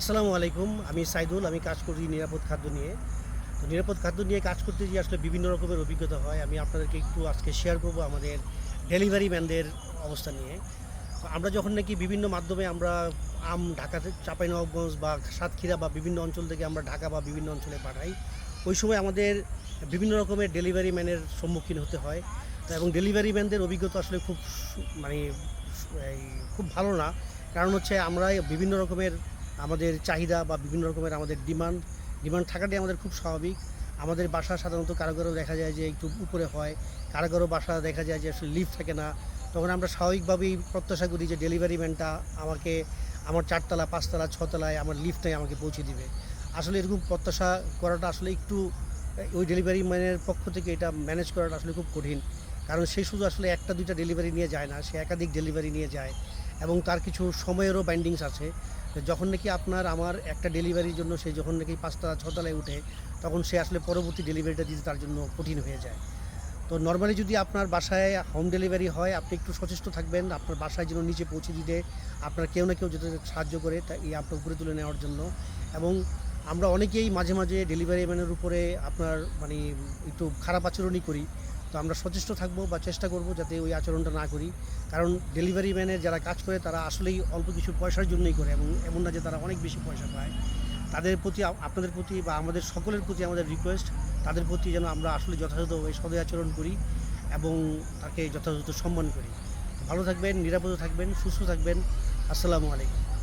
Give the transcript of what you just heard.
আসসালামু আলাইকুম, আমি সাইদুল, আমি কাজ করি নিরাপদ খাদ্য নিয়ে। তো নিরাপদ খাদ্য নিয়ে কাজ করতে গিয়ে আসলে বিভিন্ন রকমের অভিজ্ঞতা হয়। আমি আপনাদেরকে একটু আজকে শেয়ার করব আমাদের ডেলিভারি ম্যানদের অবস্থা নিয়ে। তো আমরা যখন নাকি বিভিন্ন মাধ্যমে আমরা আম ঢাকাতে চাঁপাইনবাবগঞ্জ বা সাতক্ষীরা বা বিভিন্ন অঞ্চল থেকে আমরা ঢাকা বা বিভিন্ন অঞ্চলে পাঠাই, ওই সময় আমাদের বিভিন্ন রকমের ডেলিভারি ম্যানের সম্মুখীন হতে হয়। তো এবং ডেলিভারি ম্যানদের অভিজ্ঞতা আসলে খুব মানে খুব ভালো না। কারণ হচ্ছে আমরা বিভিন্ন রকমের আমাদের চাহিদা বা বিভিন্ন রকমের আমাদের ডিমান্ড ডিমান্ড থাকাটাই আমাদের খুব স্বাভাবিক। আমাদের বাসা সাধারণত কারও দেখা যায় যে একটু উপরে হয় কারও বাসা দেখা যায় যে আসলে লিফট থাকে না। তখন আমরা স্বাভাবিকভাবেই প্রত্যাশা করি যে ডেলিভারি ম্যানটা আমাকে আমার চারতলা, পাঁচতলা, ছতলায় আমার লিফটে আমাকে পৌঁছে দিবে। আসলে এরকম প্রত্যাশা করাটা আসলে একটু, ওই ডেলিভারি ম্যানের পক্ষ থেকে এটা ম্যানেজ করাটা আসলে খুব কঠিন। কারণ সে শুধু আসলে একটা, দুইটা ডেলিভারি নিয়ে যায় না, সে একাধিক ডেলিভারি নিয়ে যায় এবং তার কিছু সময়েরও বাইন্ডিংস আছে। যখন নাকি আপনার আমার একটা ডেলিভারির জন্য সে যখন নাকি পাঁচটা ছতলায় উঠে, তখন সে আসলে পরবর্তী ডেলিভারিটা দিতে তার জন্য কঠিন হয়ে যায়। তো নর্মালি যদি আপনার বাসায় হোম ডেলিভারি হয়, আপনি একটু সচেষ্ট থাকবেন, আপনার বাসায় যেন নিচে পৌঁছে দিতে আপনার কেউ না কেউ যাতে সাহায্য করে তা এই আপনার উপরে তুলে নেওয়ার জন্য। এবং আমরা অনেকেই মাঝে মাঝে ডেলিভারি ম্যানের উপরে আপনার মানে একটু খারাপ আচরণই করি। তো আমরা সচেষ্ট থাকব বা চেষ্টা করব যাতে ওই আচরণটা না করি। কারণ ডেলিভারি ম্যানের যারা কাজ করে, তারা আসলেই অল্প কিছু পয়সার জন্যই করে এবং এমন না যে তারা অনেক বেশি পয়সা পায়। তাদের প্রতি আপনাদের প্রতি বা আমাদের সকলের প্রতি আমাদের রিকোয়েস্ট তাদের প্রতি যেন আমরা আসলে যথাযথ যথাযথভাবে সদয় আচরণ করি এবং তাকে যথাযথ সম্মান করি। ভালো থাকবেন, নিরাপদে থাকবেন, সুস্থ থাকবেন। আসসালামু আলাইকুম।